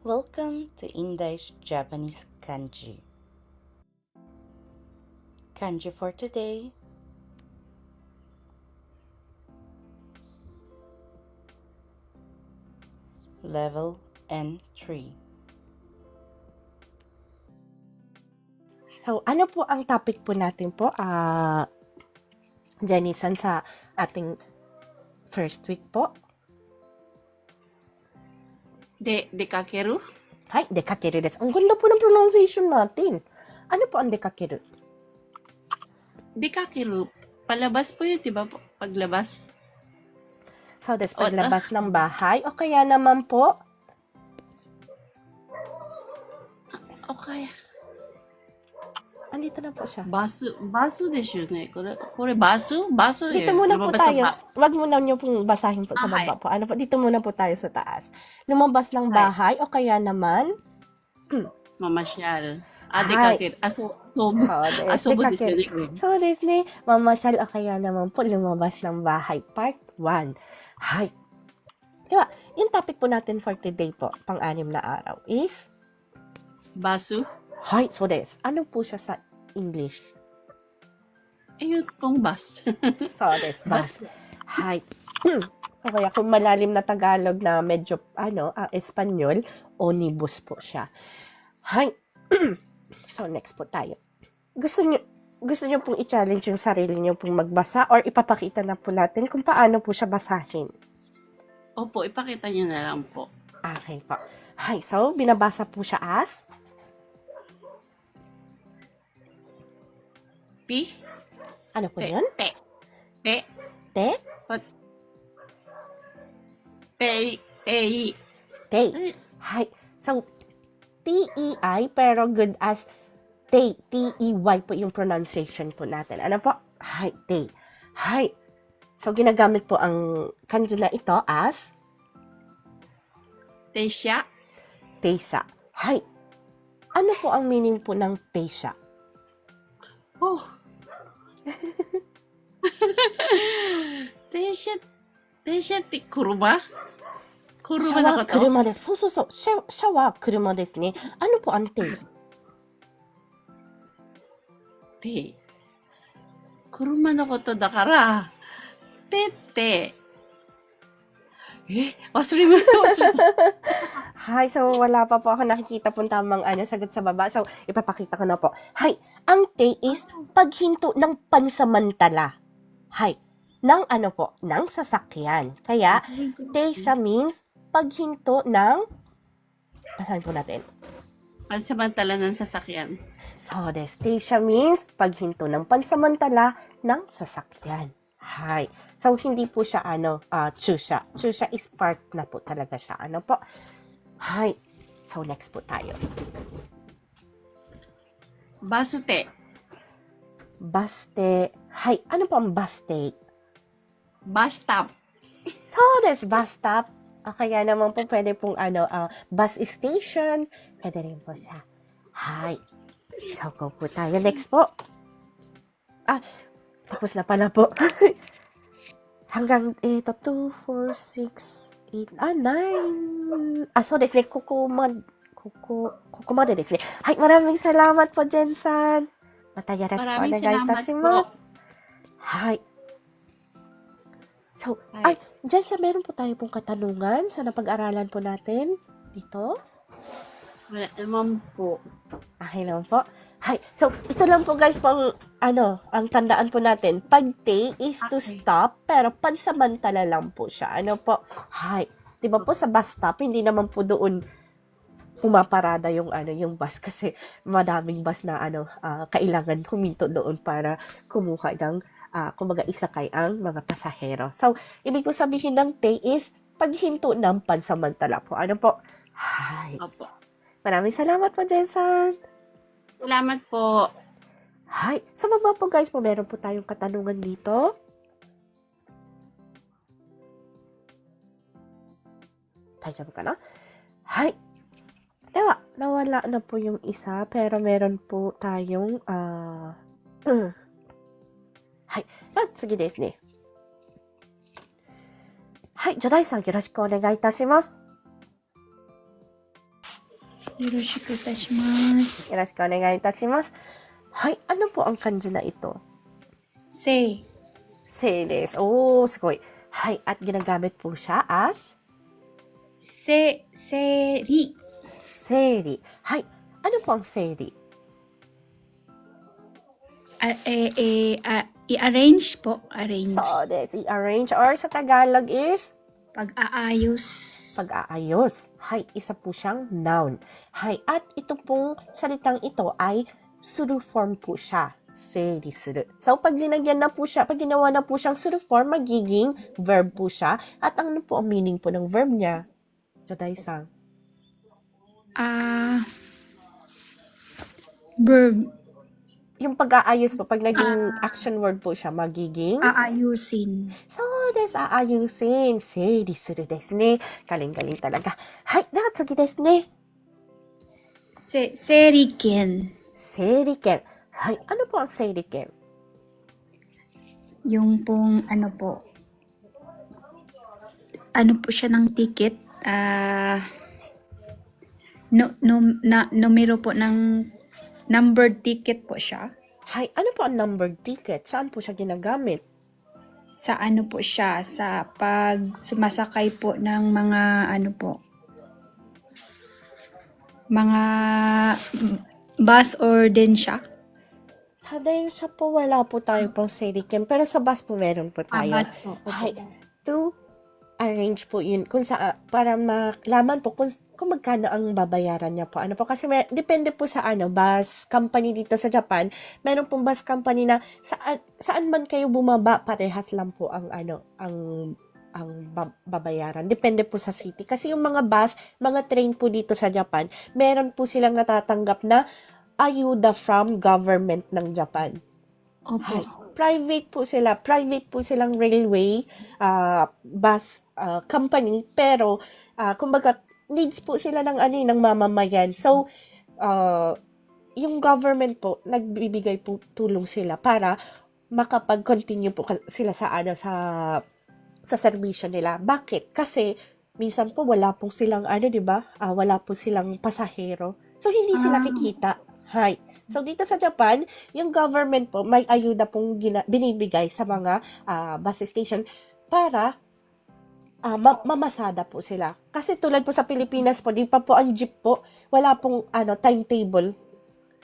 Welcome to Indish Japanese Kanji. Kanji for today. Level N3. So, ano po ang topic po natin po, ah, Jenny-san, sa ating first week po? De, dekakeru? Hi, dekakeru desu. Ang ganda po ng pronunciation natin. Ano po ang dekakeru? Dekakeru, palabas po yun, di ba? Paglabas. So, that's ah. paglabas oh, uh, ng bahay. O kaya naman po? O kaya. andito na po siya. バス、バスでしょうね。これ、これバスバス Dito muna po lumabas ng tayo. ba- Wag muna niyo pong basahin po sa Ah, baba po. Ano po, dito muna po tayo sa taas. Lumabas ng Hi. bahay o kaya naman, Mamasyal. Ah, はい 出かける。あ、そう、そう。 so, des, 遊ぶですよ dekakeru. ね。 So, des ne, mamasyal o kaya naman po lumabas ng bahay. Part 1. Hay. Diba, yung topic po natin for today po, pang-anim na araw, is, バス Hay, so des. Ano po siya sa English? Eh, yun pong bus. So des, bus. Hay. o kaya kung malalim na Tagalog na medyo, ano, ah, Espanyol, onibus po siya. Hay. so, next po tayo. Gusto niyo, gusto niyo pong i-challenge yung sarili niyo pong magbasa or ipapakita na po natin kung paano po siya basahin. Opo, ipakita niyo na lang po. Okay po. Hi, so binabasa po siya as P? ano po Te. yun? Te. Te. Te? Te. Te. Te. Eh, Hi. So, T-E-I pero good as Te. T-E-Y po yung pronunciation po natin. Ano po? Hi, Te. Hi. So, ginagamit po ang kanji na ito as 電車 Teisa. Hi. Ano po ang meaning po ng Teisa? Oh. 電車、電車って車？車だった車です。そうそうそう。シャシャワー車ですね。あのポアンテイ。で、車のことだから、てって、Eh, Osri mo. Hi, so wala pa po ako nakikita pong tamang ano, sagot sa baba. So, ipapakita ko na po. Hi, ang te is paghinto ng pansamantala. Hi, ng ano po, ng sasakyan. Kaya, te siya means paghinto ng, pasahin po natin, Pansamantala ng sasakyan. So, destation means paghinto ng pansamantala ng sasakyan. Hi. So, hindi po siya ano, uh, chusha. Chusha is part na po talaga siya. Ano po? Hi. So, next po tayo. バス停。 Baste. Hay, ano po ang baste? バスタップ。 So, this bus stop. O kaya naman po pwede pong ano, ah, bus station. Pwede rin po siya. Hay. So, go po tayo. Next po. Ah, tapos na pala po. Hanggang ito, 2, 4, 6, 8, ah, 9. Ah, so, des ne, kukuma, kuku, kukumade des ne. Hay, maraming salamat po, Jensan. Matayaras po, Maraming nagai salamat itashimasu. po. Hi. So, ay, Ay. sa meron po tayo pong katanungan sa napag-aralan po natin dito. Wala naman po. Okay lang po. Hi. So, ito lang po guys pang ano, ang tandaan po natin. Pag stay is to Okay. stop, pero pansamantala lang po siya. Ano po? Hi. 'Di ba po sa bus stop, hindi naman po doon pumaparada yung ano yung bus kasi madaming bus na ano ah, kailangan huminto doon para kumuha ng ah, kumbaga isakay ang mga pasahero. So, ibig ko sabihin ng stay is paghinto ng pansamantala po. Ano po? Hi. Opo. Maraming salamat po, Jensen. Salamat po. Hi. Sa baba po guys po, meron po tayong katanungan dito. Tayo ka na? Hi. Ewa, nawala na po yung isa, pero meron po tayong, ah, Hi. Ah, 次ですね。はい。じゃあ、第3よろしくお願いいたします。 よろしくいたします。よろしくお願いいたします。はい、ano po ang kanji na ito? Say. Say this. Oh, すごい。はい、at ginagamit po siya as? Se, seri. Seri. Hi, ano po ang seri? Uh, eh, eh, uh, i-arrange po. Arrange. So, this, i-arrange. Or sa Tagalog is? Pag-aayos. pag-aayos. Hay, isa po siyang noun. Hay, at ito pong salitang ito ay suru form po siya. Seiri suru. So, pag linagyan na po siya, pag ginawa na po siyang suru form, magiging verb po siya. At ano po ang meaning po ng verb niya? Joday-san. Ah, verb, Yung pag-aayos po, pag naging action word po siya, magiging aayusin. そうです。aayusin. 整理するですね。galing-galing talaga. はい。では次ですね。せ、整理券。整理券。はい。ano po ang 整理券 Yung pong, ano po, ano po siya ng ticket, ah, no, no, na, numero po ng numbered ticket po siya. Hay, ano po ang numbered ticket? Saan po siya ginagamit? Sa ano po siya, sa pag sumasakay po ng mga, ano po, mga bus or din siya. Sa siya po, wala po tayo pong sarikin. Pero sa bus po, meron po tayo. Ah, bus po. Opo. Hay, to arrange po yun. Kung sa, para malaman po kung, kung magkano ang babayaran niya po. Ano po, kasi may, depende po sa ano, bus company dito sa Japan. Meron pong bus company na saan, saan man kayo bumaba, parehas lang po ang ano, ang ang ba- babayaran. Depende po sa city. Kasi yung mga bus, mga train po dito sa Japan, meron po silang natatanggap na ayuda from government ng Japan. Opo. Hi. Private po sila. Private po silang railway ah, bus ah, company. Pero, ah, kumbaga, needs po sila ng ano, eh, ng mamamayan. So, ah, yung government po, nagbibigay po tulong sila para makapag-continue po sila sa ano sa sa serbisyo nila. Bakit? Kasi minsan po wala po silang ano, 'di ba? Ah, wala po silang pasahero. So hindi sila Ah. kikita. Hay. So dito sa Japan, yung government po may ayuda pong gina- binibigay sa mga ah, bus station para ah, ma- mamasada po sila. Kasi tulad po sa Pilipinas po, di pa po ang jeep po, wala pong ano timetable.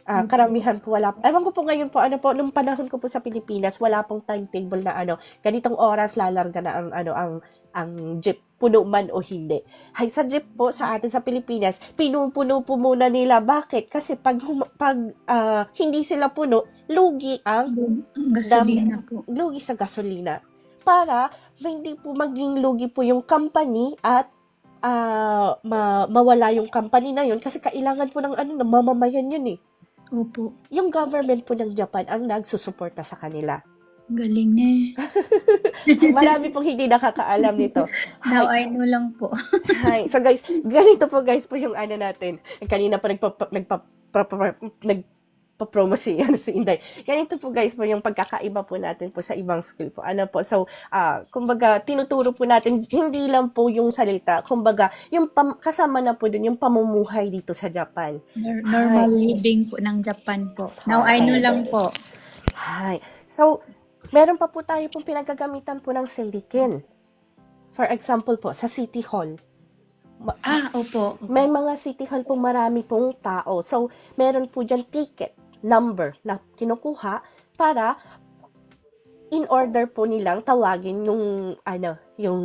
Mhm. karamihan po wala. Ewan ko po ngayon po, ano po, nung panahon ko po sa Pilipinas, wala pong timetable na ano, ganitong oras lalarga na ang ano ang ang jeep puno man o hindi. Hay sa jeep po sa atin sa Pilipinas, pinupuno po muna nila. Bakit? Kasi pag pag ah, hindi sila puno, lugi ang Gasolina po. lugi sa gasolina. Para hindi po maging lugi po yung company at ah, ma- mawala yung company na yun kasi kailangan po ng ano, mamamayan yun eh. Opo. Yung government po ng Japan ang nagsusuporta sa kanila. Galing na eh. Marami pong hindi nakakaalam nito. Now I know lang po. Hi. So guys, ganito po guys po yung ano natin. Kanina pa nagpa, nagpa, pra- pra- nagpa-promo si, ano, si Inday. Ganito po guys po yung pagkakaiba po natin po sa ibang school po. Ano po, so, ah, kumbaga, tinuturo po natin, hindi lang po yung salita. Kumbaga, yung pam- kasama na po dun, yung pamumuhay dito sa Japan. Nor- Normal living po ng Japan po. Now I know lang po. Hi. So, meron pa po tayo pong pinagagamitan po ng seiriken. For example po, sa City Hall. Ah, opo. May mga City Hall pong marami pong tao. So, meron po dyan ticket, number na kinukuha para in order po nilang tawagin yung, ano, yung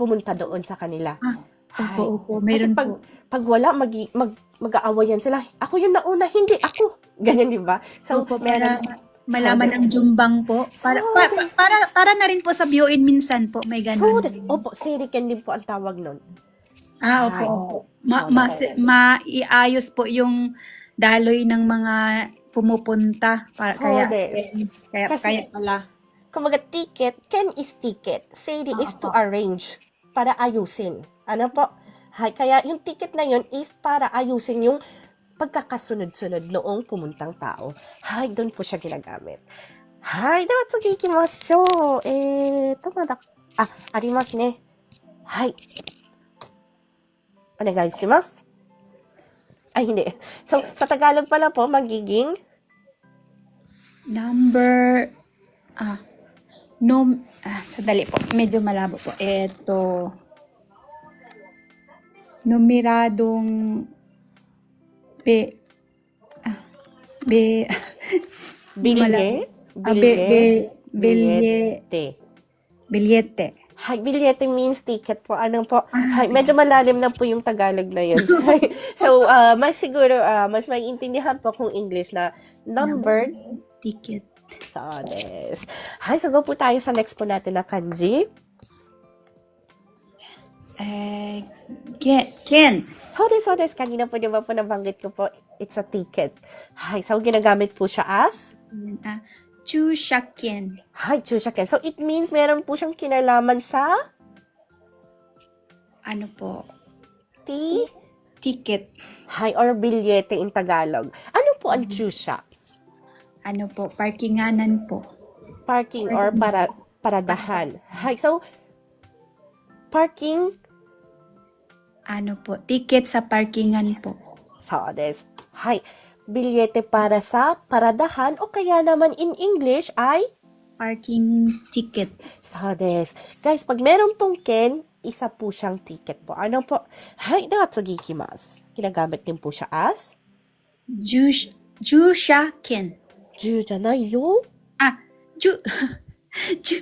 pumunta doon sa kanila. Ah. Opo, opo. Meron pag- po. Pag wala, mag, mag, mag-aawayan sila. Ako yung nauna, hindi ako. Ganyan, di ba? So, Opo, meron, para malaman ang jumbang po. Para, So, pa- this- para, para na rin po sa bioin minsan po. May So, ganun. this, opo, seriken din po ang tawag nun. Ah, opo, opo. Ma, ma, maiayos po yung daloy ng mga pumupunta. Para, So, kaya, kaya, Kasi- kaya pala. Kumbaga, ticket, ken is ticket. Seri is to arrange. Para ayusin. Ano po? Hay, kaya yung ticket na yun is para ayusin yung pagkakasunod-sunod noong pumuntang tao. Hay, doon po siya ginagamit. Hay, dapat sa kikimasyo. Eh, tamada. Ah, arimas ne. Hay. Onegai ano, shimasu. Ay, hindi. So, sa Tagalog pala po, magiging? Number, ah, no, ah, sandali po. Medyo malabo po. Eto, numeradong be, ah, be, bilye. ah, be, be, bilye, Bilyete. bilyete. Hi, bilyete means ticket po. Ano po? Hi, medyo malalim na po yung Tagalog na yun. So, ah, mas siguro, ah, mas maiintindihan po kung English na numbered Ticket. So, des. Hi, so go po tayo sa next po natin na kanji. Eh, ken, ken. So, des, so. Kanina po, di ba po nabanggit ko po, it's a ticket. Hi, so ginagamit po siya as Ah, chushaken. Hi, chushaken. So, it means meron po siyang kinalaman sa Ano po? ti, Ticket. hi, or bilyete in Tagalog. Ano po ang chusha? Ano po? Parkinganan po. Parking or para, paradahan. Hi, so, parking, Ano po? Ticket sa parkingan po. so, des. Hi, bilyete para sa paradahan o kaya naman in English ay Parking ticket. So, des. Guys, pag meron pong ken, isa po siyang ticket po. Ano po? Hi, dapat sa gikimas. Ginagamit din po siya as Jush, jushaken. ju janai yo. Ah, ju, ju,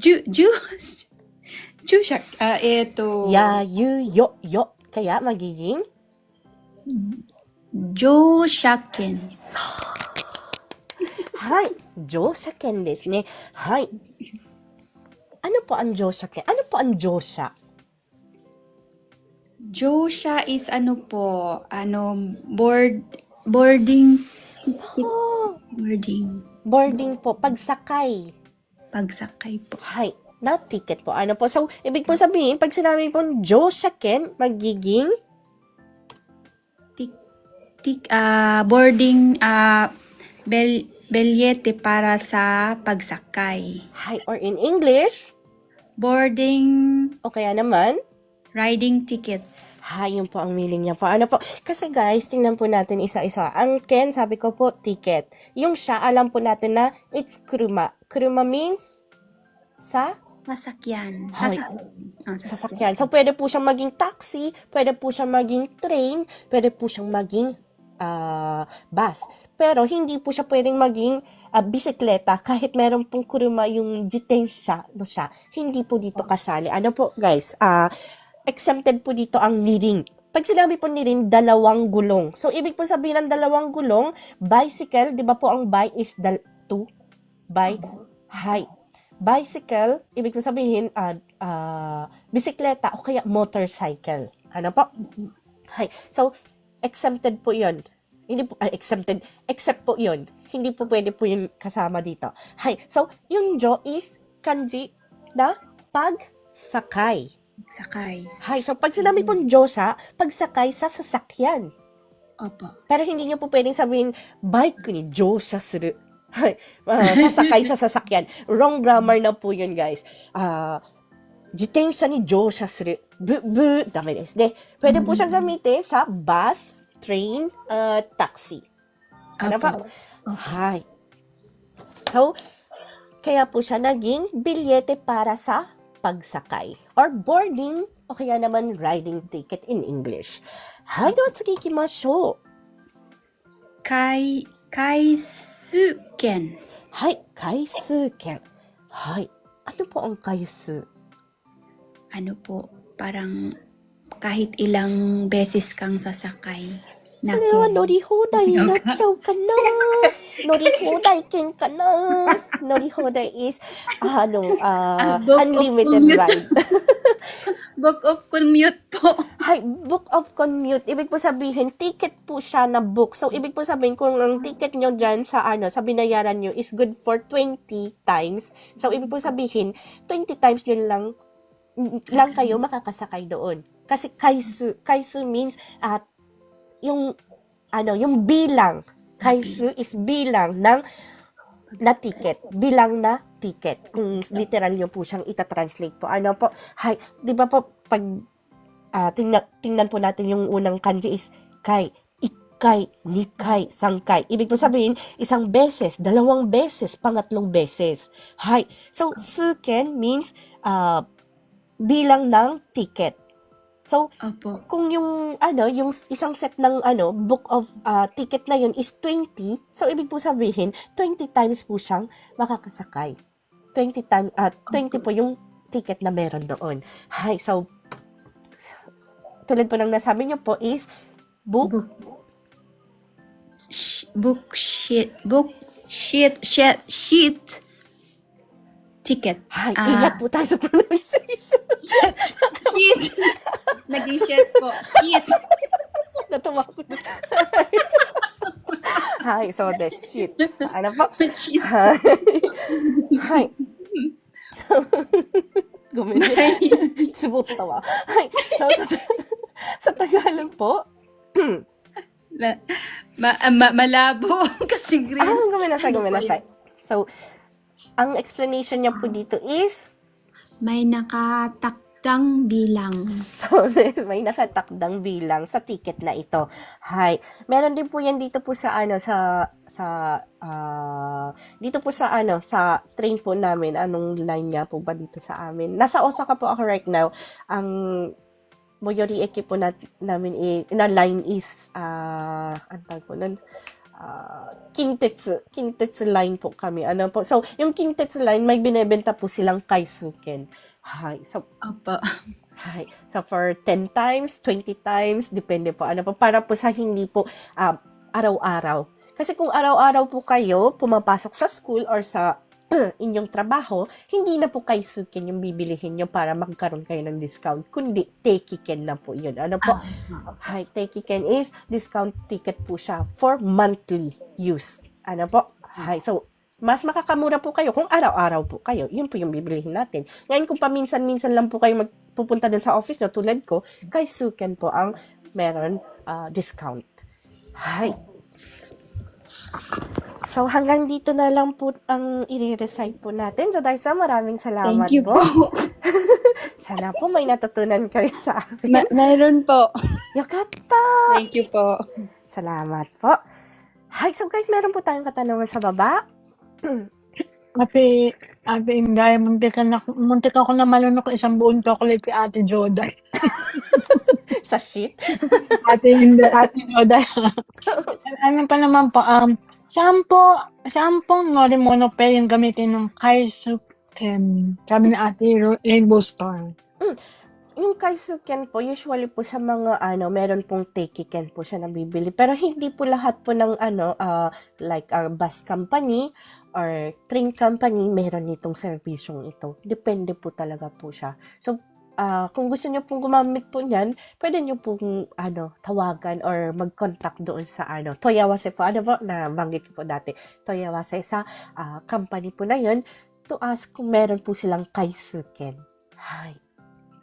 ju, ju, jushak. Ah, eto. Ya, yu, yo, yo. Kaya magiging Joshaken. Hi, joshaken desu ne. Hi. Ano po ang joshaken? Ano po ang josha? Josha is ano po, ano, board, boarding, Oh, boarding, boarding po, pagsakay. pagsakay po. Hi, not ticket po. Ano po? So, ibig po sabihin, pag sinabi po joshaken, magiging Tik, tik, ah, boarding, ah, bel, belyete para sa pagsakay. hi, or in English, Boarding, o kaya naman, riding ticket. Ha, yun po ang meaning niya po. Ano po? Kasi guys, tingnan po natin isa-isa. Ang Ken, sabi ko po, ticket. Yung siya, alam po natin na it's kuruma. Kuruma means sa Sasakyan. Hoy. Ah, sasakyan. So, pwede po siyang maging taxi, pwede po siyang maging train, pwede po siyang maging ah, bus. Pero, hindi po siya pwedeng maging ah, bisikleta kahit meron pong kuruma yung jitensya, no siya. Hindi po dito kasali. Ano po, guys? Ah, exempted po dito ang niring. Pag sinabi po nirin, dalawang gulong. So, ibig po sabihin ng dalawang gulong, bicycle, di ba po ang bike is dal two? Bike, hi. Bicycle, ibig sabihin, ah, ah, bisikleta o kaya motorcycle. Ano po? Hi. So, exempted po yon hindi po, ah, exempted, except po yon Hindi po pwede po yun kasama dito. Hi. So, yung jo is kanji na pagsakay. Sakay. Hi. So, pag sinabi pong Diyosa, pagsakay sa sasakyan. Opo. Pero hindi niyo po pwedeng sabihin, bike ni Diyosa suru. Ah, sasakay sa sasakyan. Wrong grammar na po yun, guys. Ah, jitensya ni. Bu, bu, dami desu ne. Pwede po siyang gamitin sa bus, train, uh, taxi. Ano pa? Hi. So, kaya po siya naging bilyete para sa pagsakay or boarding o kaya naman riding ticket in English. Hi, de wa tsugi ikimashou. Kai, kaisuken. Hi, kaisu-ken. Hi. Ano po ang kaisu? Ano po, parang kahit ilang beses kang sasakay. それは乗り放題になっちゃうかな乗り放題券かな乗り放題 is, ah, ano, ah, Ah, book of unlimited commute. ride. Book of commute po. Hi, book of commute. Ibig po sabihin, ticket po siya na book. So, ibig po sabihin, kung ang ticket nyo dyan sa, ano, sa binayaran nyo is good for 20 times. So, ibig po sabihin, 20 times nyo lang, lang kayo makakasakay doon. Kasi kaisu, kaisu means, at yung, ano, yung bilang. Kaisu is bilang ng na ticket. Bilang na ticket. Kung literal nyo po siyang itatranslate po. Ano po? Hi, di ba po, pag ah, tingnan, tingnan po natin yung unang kanji is kay, ikay, nikay, sangkay. Ibig po sabihin, isang beses, dalawang beses, pangatlong beses. Hay. So, suken means uh, bilang ng ticket. So, Opo. kung yung ano, yung isang set ng ano, book of uh, ticket na yun is 20, so ibig po sabihin, 20 times po siyang makakasakay. 20 times, uh, 20 po yung ticket na meron doon. Hi, so, tulad po ng nasabi niyo po is, book, Book. Sh- book sheet. Book sheet. Sheet. Sheet. Ticket. hi, Ah. ingat po tayo sa pronunciation. Sheet. Naging sheet po. Sheet. Natuwa ko. hi, so the shit. Ano po? Sheet. Hi. Hi. So, gumina. Subot tawa. Hi. So, sa, sa Tagalog po, La, ma, ma, malabo kasi green. ah, guminasay, guminasay. So, ang explanation niya po dito is, May nakatakdang bilang. so, may nakatakdang bilang sa ticket na ito. Hi. Meron din po yan dito po sa ano, sa, sa, ah, dito po sa ano, sa train po namin. Anong line nga po ba dito sa amin? Nasa Osaka po ako right now. Ang Moyori Eki po na, namin i, na line is, ah, ang tawag po nun? Ah, Kintetsu. Kintetsu line po kami. Ano po? So, yung Kintetsu line, may binebenta po silang kaisuken. Hi. So, Opo. Hi. So for 10 times, 20 times, depende po. Ano po, para po sa hindi po ah, araw-araw. Kasi kung araw-araw po kayo pumapasok sa school or sa inyong trabaho, hindi na po kay Sukin yung bibilihin nyo para magkaroon kayo ng discount, kundi Tekiken na po yun. Ano po? Hi, Tekiken is discount ticket po siya for monthly use. Ano po? Hi, so mas makakamura po kayo kung araw-araw po kayo. Yun po yung bibilihin natin. Ngayon kung paminsan-minsan lang po kayo magpupunta din sa office na tulad ko, kay Suken po ang meron ah, discount. Hi. So hanggang dito na lang po ang i-recite po natin. So Daisa, maraming salamat Thank you po. po. Sana po may natutunan kayo sa akin. Ma- mayroon po. Yakata! Thank you po. Salamat po. Hi, so guys, meron po tayong katanungan sa baba. Ate, ate Inday, muntik ka na, muntik ako na malunok isang buong chocolate kay Ate Joda. sa sheet. Ate Inday, Ate Joda. ano pa naman po, um, sampo, sampong Norimono pa yung gamitin ng Kaisuken. Sabi ni Ate Rainbow Star. Yung kaisuken po, usually po sa mga ano, meron pong tekiken po siya nabibili. Pero hindi po lahat po ng ano, ah, like a bus company or train company, meron nitong serbisyong ito. Depende po talaga po siya. So, ah, kung gusto niyo pong gumamit po niyan, pwede niyo pong ano, tawagan or mag-contact doon sa ano, Toyawase po, ano po, na banggit ko po dati, Toyawase sa ah, company po na yun to ask kung meron po silang kaisuken. Hi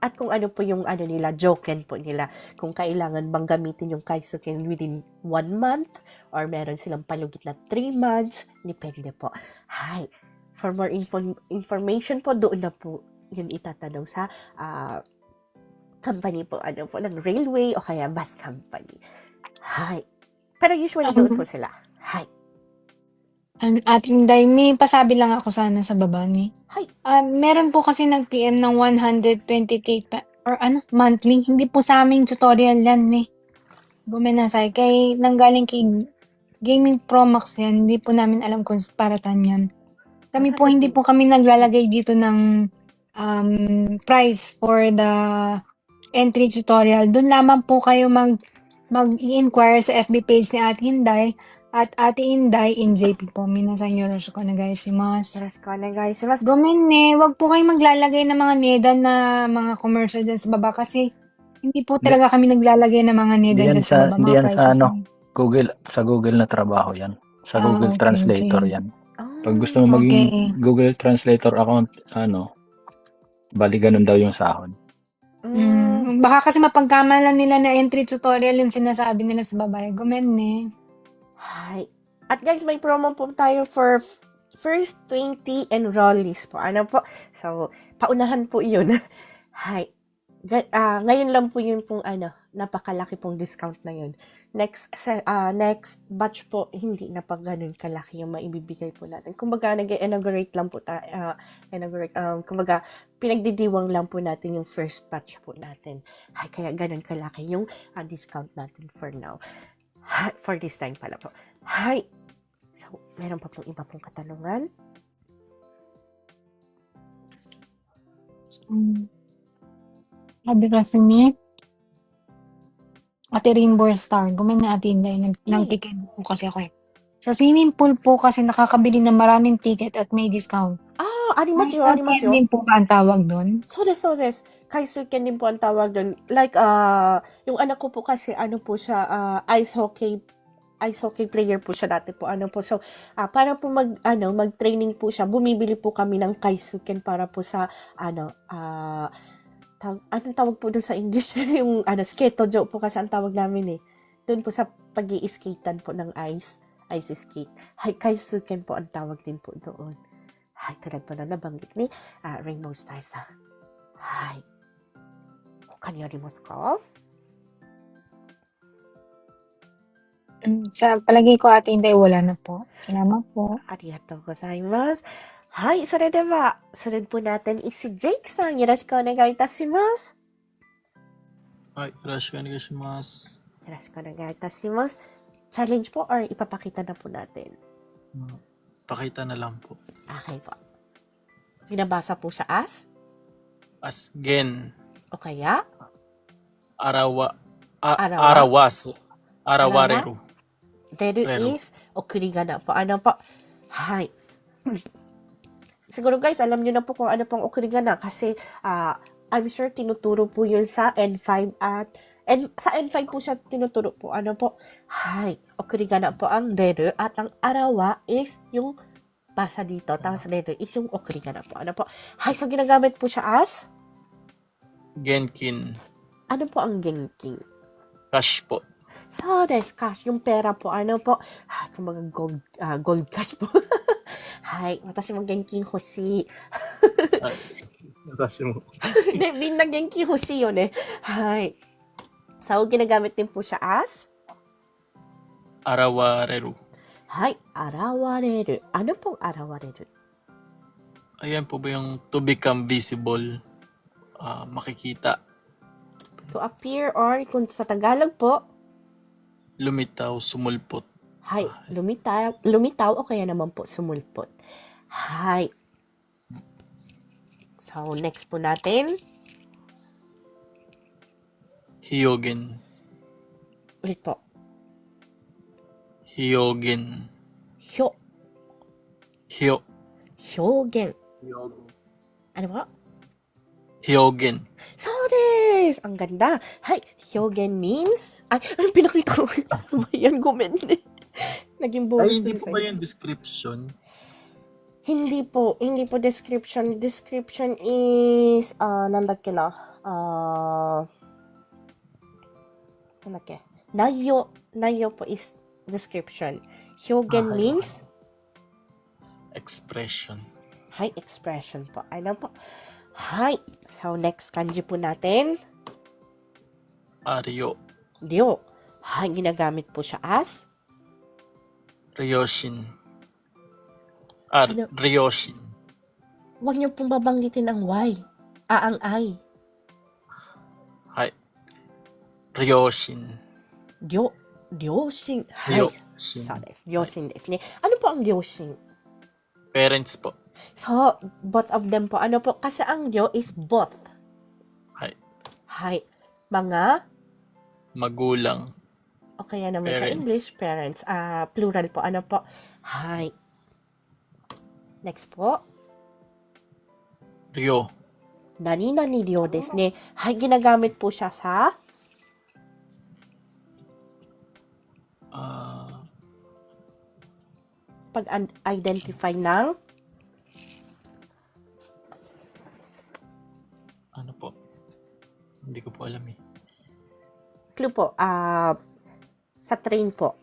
at kung ano po yung ano nila, joken po nila. Kung kailangan bang gamitin yung kaisuken within one month or meron silang palugit na three months, depende po. Hi. For more info- information po, doon na po yun itatanong sa ah, company po, ano po, ng railway o kaya bus company. Hi. Pero usually doon po sila. Hi. Ang Inday, may pasabi lang ako sana sa baba ni. Hi. Ah, meron po kasi nag-PM ng 120k pa, or ano, monthly. Hindi po sa aming tutorial yan eh. Gumenasay. Kay, nanggaling kay Gaming Pro Max yan. Hindi po namin alam kung para saan yan. Kami po, hindi po kami naglalagay dito ng um, price for the entry tutorial. Doon lamang po kayo mag mag-inquire sa FB page ni Ate Hinday at Ate Inday in JP po. Minasan nyo ko na guys si Mas. Yes, ko na guys. Mas Gomen ne, wag po kayong maglalagay ng mga nedan na mga commercial dyan sa baba kasi hindi po talaga kami naglalagay ng mga yan dyan sa, sa- baba. hindi yan sa ano. Google, sa Google na trabaho yan. Sa Ah, Google okay, Translator okay. yan. oh, Pag gusto mo maging Okay. Google Translator account, ano, bali ganun daw yung sahod. Mm, baka kasi mapagkamalan nila na entry tutorial yung sinasabi nila sa babae. Gomen ne. Hi. At guys, may promo po tayo for first 20 enrollees po. Ano po? So, paunahan po yun. Hi. Ah, ngayon lang po yun pong ano, napakalaki pong discount na yun. Next ah, next batch po, hindi na pa ganun kalaki yung maibibigay po natin. Kumbaga, nag-inaugurate lang po tayo, ah, inaugurate, um, kumbaga, pinagdidiwang lang po natin yung first batch po natin. Ay, kaya ganun kalaki yung ah, discount natin for now. Hi, for this time pala po. Hi! So, meron pa pong iba pong katanungan? Mm. Sabi kasi ni Ate Rainbow Star, gumana ate Inday, nang ticket po kasi ako eh. Sa swimming pool po kasi nakakabili ng maraming ticket at may discount. Ah, arimasu, Sa arimasu. din po ba ang tawag doon? So des, so des. Kaisuken din po ang tawag doon. Like, uh, yung anak ko po kasi, ano po siya, ah, ice hockey ice hockey player po siya dati po. Ano po. So, ah, para po mag, ano, mag-training po siya, bumibili po kami ng kaisuken para po sa, ano, ah, tawag, anong tawag po doon sa English? yung, ano, sketojo po kasi ang tawag namin eh. Doon po sa pag skatean po ng ice, ice skate. Hay, kaisuken po ang tawag din po doon. Hay, talaga po na nabanggit ni ah, Rainbow Stars はい。他にありますか Mm, Sa palagay ko ate Inday, wala na po. Salamat po. ありがとうございます。はい、それでは、それpo natin is si Jake さん、よろしくお願いいたします。はい、よろしくお願いします。よろしくお願いいたします。Challenge po or ipapakita na po natin? Mm, Pakita na lang po. Okay po. Binabasa po siya as? As gen, o kaya? arawa, a, Arawa? arawas, arawareru. Deru Reru. is okurigana po. Ano po? Hi. Siguro guys, alam niyo na po kung ano pong okurigana kasi ah, I'm sure tinuturo po yun sa N5 at N, sa N5 po siya tinuturo po. Ano po? Hi. Okurigana po ang reru at ang arawa is yung basa dito. Tapos reru is yung okurigana po. Ano po? Hi. So ginagamit po siya as? Genkin, Ano po ang genking? cash po. So, des, cash. Yung pera po, ano po? Ah, kumbaga gold, ah, gold cash po. Hi, watashi mo genki hoshi. Kasi mo. Ne, minna genki hoshi yun eh. Hi. So, ginagamit din po siya as? Arawareru. Hi, arawareru. Ano pong arawareru? Ayan po ba yung to become visible, ah, makikita, To appear or kung sa Tagalog po, lumitaw, sumulpot. hi, lumitaw, lumitaw o kaya naman po sumulpot. Hi. So, next po natin. Hyogen, Ulit po. hyogen, Hyo, hyo, hyogen. Ano po? Hyogen. So des! Ang ganda. Hi, hyogen means... Ay, ano pinakita ko? Ano ba yan? Gumende. Naging bonus Ay, hindi po ba yung description? Hindi po. Hindi po description. Description is... ah nandakke na? Ah... nandakke? Nayo. Nayo po is description. Hyogen Ah, means... Expression. Hi, expression po. Ano po? Hi. So, next kanji po natin. Aryo, Ryo. Hi, ginagamit po siya as... Ryoshin. Ar, Ano? Ryoshin. Huwag niyo pong babanggitin ang Y. Ah, ang I. Hi. Ryoshin. Ryo. Ryoshin. Hi. Ryoshin. So. Ryoshin desu ne. Ano po ang Ryoshin? Parents po. So, both of them po. Ano po? Kasi ang Ryo is both. Hi. Hi. Mga, Magulang. o kaya naman sa Parents. English, parents. Ah, plural po. Ano po? Hi. Next po. Ryo. Nani nani ryo desu ne. Hi, ginagamit po siya sa Ah, pag-identify ng ano po? Hindi ko po alam eh. clue po. Ah, sa train po.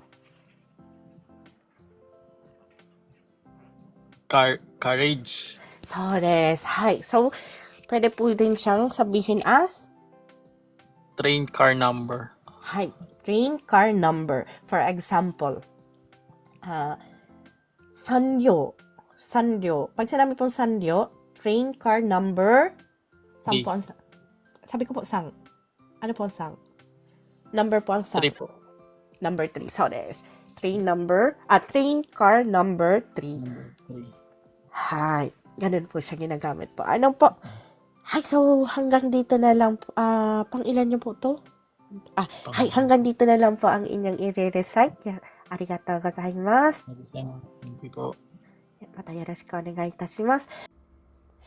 Car, courage. So, des. Hi. So, pwede po din siyang sabihin as train car number. はい。train car number. For example, ah, sanryo. Sanryo. Pag sinabi pong sanryo, train car number, sang Di. po ang, sa- sabi ko po sang. Ano po ang sang? Number po ang sang. 3 po. Number 3. So, this. Train number, ah, train car number 3. Hi. Ganun po siya ginagamit po. Ano po? Hi, so hanggang dito na lang po. Ah, pang ilan niyo po to? Ah, hi, hanggang dito na lang po ang inyong i-recite. Arigatou gozaimasu. Thank you po. Mata yoroshiku onegai itashimasu.